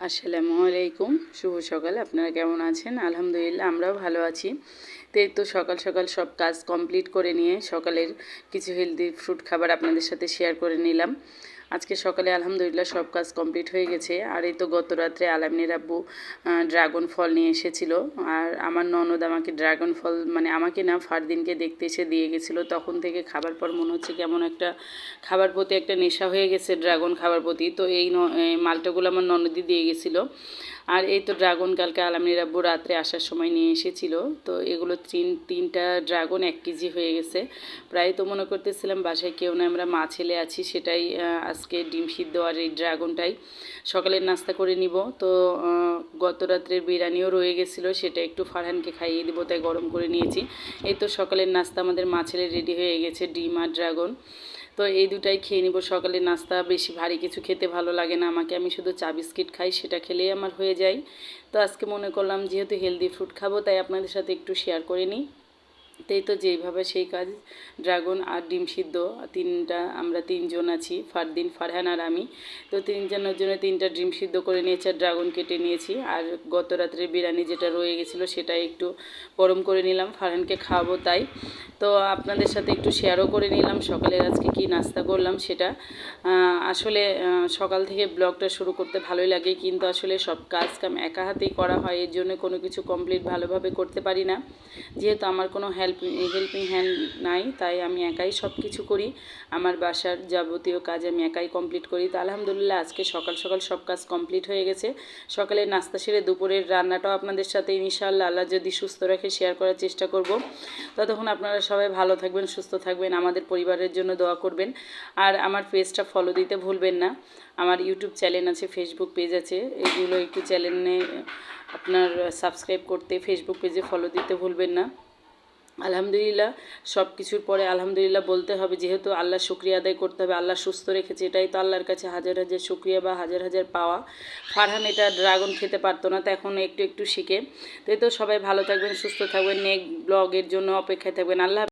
আসসালামু আলাইকুম। শুভ সকাল। আপনারা কেমন আছেন? আলহামদুলিল্লাহ, আমরাও ভালো আছি। তো তো সকাল সকাল সব কাজ কমপ্লিট করে নিয়ে সকালের কিছু হেলদি ফ্রুট খাবার আপনাদের সাথে শেয়ার করে নিলাম। আজকে সকালে আলহামদুলিল্লাহ সব কাজ কমপ্লিট হয়ে গেছে। আর এই তো গত রাত্রে আলামিনের আব্বু ড্রাগন ফল নিয়ে এসেছিল। আর আমার ননদ আমাকে ড্রাগন ফল মানে আমাকে না ফারদিনকে দেখতে এসে দিয়ে গেছিল। তখন থেকে খাবার পর মনে হচ্ছে কেমন একটা খাবার প্রতি একটা নেশা হয়ে গেছে, ড্রাগন খাবার প্রতি। তো এই মালটাগুলো আমার ননদই দিয়ে গেছিল। আর এই তো ড্রাগন কালকে আলামির আব্বু রাত্রে আসার সময় নিয়ে এসেছিল। তো এগুলো তিন, তিনটা ড্রাগন এক কেজি হয়ে গেছে। প্রায় তো মনে করতেছিলাম বাসায় কেউ না, আমরা মা ছেলে আছি, সেটাই আজকে ডিম সিদ্ধ আর এই ড্রাগনটাই। সকালের নাস্তা করে নিব। তো গত রাত্রের বিরিয়ানিও রয়ে গেছিল, সেটা একটু ফারহানকে খাইয়ে দিব, তাই গরম করে নিয়েছি। এই তো সকালের নাস্তা আমাদের মা ছেলে রেডি হয়ে গেছে, ডিম আর ড্রাগন। তো এই দুটাই খেয়ে নিব। সকালে নাস্তা, বেশি ভারী কিছু খেতে ভালো লাগে না। আমাকে আমি শুধু চা বিস্কিট খাই, সেটা খেলেই আমার হয়ে যায়। তো আজকে মনে করলাম, যেহেতু হেলদি ফ্রুট খাব, তাই আপনাদের সাথে একটু শেয়ার করে নিই। তাই তো যেইভাবে সেই কাজ। ড্রাগন আর ডিম সিদ্ধ, তিনটা, আমরা তিনজন আছি, ফারদিন, ফারহান আর আমি। তো তিনজনের জন্য তিনটা ডিম সিদ্ধ করে নিয়েছি আর ড্রাগন কেটে নিয়েছি। আর গত রাত্রে বিরিয়ানি যেটা রয়ে গেছিল সেটা একটু গরম করে নিলাম, ফারহানকে খাওয়াবো তাই। তো আপনাদের সাথে একটু শেয়ারও করে নিলাম, সকালের আজকে কি নাস্তা করলাম সেটা। আসলে সকাল থেকে ব্লগটা শুরু করতে ভালোই লাগে, কিন্তু আসলে সব কাজ কাম একা হাতেই করা হয়, এর জন্য কোনো কিছু কমপ্লিট ভালোভাবে করতে পারি না। যেহেতু আমার কোনো হেল্প হেল্পিং হ্যান্ড নাই, তাই আমি একাই সব কিছু করি। আমার বাসার যাবতীয় কাজ আমি একাই কমপ্লিট করি। তো আলহামদুলিল্লাহ আজকে সকাল সকাল সব কাজ কমপ্লিট হয়ে গেছে। সকালে নাস্তা সেরে দুপুরের রান্নাটাও আপনাদের সাথে ইনশাআল্লাহ আল্লাহ যদি সুস্থ রাখে শেয়ার করার চেষ্টা করব। ততক্ষণ আপনারা সবাই ভালো থাকবেন, সুস্থ থাকবেন, আমাদের পরিবারের জন্য দোয়া করবেন। আর আমার পেজটা ফলো দিতে ভুলবেন না। আমার ইউটিউব চ্যানেল আছে ফেসবুক পেজ আছে। এগুলো একটু চ্যানেলে আপনার সাবস্ক্রাইব করতে ফেসবুক পেজে ফলো দিতে ভুলবেন না। আলহামদুলিল্লাহ সব কিছুর পরে আলহামদুলিল্লাহ বলতে হবে, যেহেতু আল্লাহ শুক্রিয়া আদায় করতে হবে, আল্লাহ সুস্থ রেখেছে, এটাই তো আল্লাহর কাছে হাজার হাজার শুক্রিয়া বা হাজার হাজার পাওয়া। ফারহান এটা ড্রাগন খেতে পারতো না, তো এখন একটু একটু শিখে। তো তো সবাই ভালো থাকবেন, সুস্থ থাকবেন নেক ব্লগের জন্য অপেক্ষায় থাকবেন। আল্লাহ